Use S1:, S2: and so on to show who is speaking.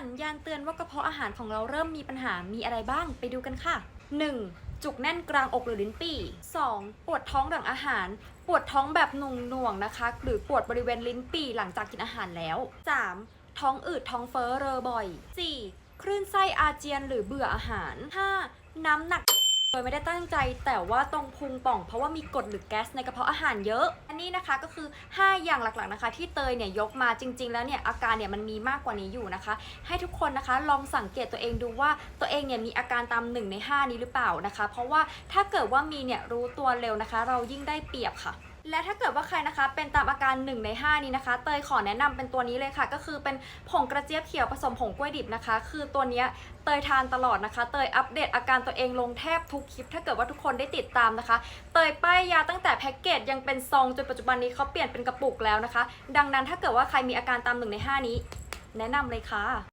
S1: สัญญาณเตือนว่ากระเพาะอาหารของเราเริ่มมีปัญหามีอะไรบ้างไปดูกันค่ะ 1. จุกแน่นกลางอกหรือลิ้นปี่ 2. ปวดท้องหลังอาหาร ปวดท้องแบบหน่วงนะคะ หรือปวดบริเวณลิ้นปี่หลังจากกินอาหารแล้ว 3. ท้องอืดท้องเฟ้อเรอบ่อย 4. คลื่นไส้อาเจียนหรือเบื่ออาหาร 5. น้ำหนัก โดยไม่ได้ตั้งใจแต่ว่าตรงพุงป่อง เพราะว่ามีกรดหรือแก๊สในกระเพาะอาหารเยอะ อันนี้นะคะก็คือ 5 อย่างหลักๆนะคะ ที่เตยเนี่ยยกมาจริง ๆ แล้วเนี่ยอาการเนี่ยมันมีมากกว่านี้อยู่นะคะ ให้ทุกคนนะคะลองสังเกตตัวเองดูว่าตัวเองเนี่ยมีอาการตาม 1 ใน 5 นี้หรือเปล่านะคะ เพราะว่าถ้าเกิดว่ามีเนี่ยรู้ตัวเร็วนะคะ เรายิ่งได้เปรียบค่ะ และถ้าเกิดว่าใครนะคะเป็นตามอาการ 1 ใน 5 นี้นะคะ เตยขอแนะนำเป็นตัวนี้เลยค่ะ ก็คือเป็นผงกระเจี๊ยบเขียวผสมผงกล้วยดิบนะคะ คือตัวนี้เตยทานตลอดนะคะ เตยอัปเดตอาการตัวเองลงแทบทุกคลิป ถ้าเกิดว่าทุกคนได้ติดตามนะคะ เตยป้ายยาตั้งแต่แพ็กเกจยังเป็นซองจนปัจจุบันนี้เขาเปลี่ยนเป็นกระปุกแล้วนะคะ ดังนั้นถ้าเกิดว่าใครมีอาการตาม 1 ใน 5 นี้ แนะนำเลยค่ะ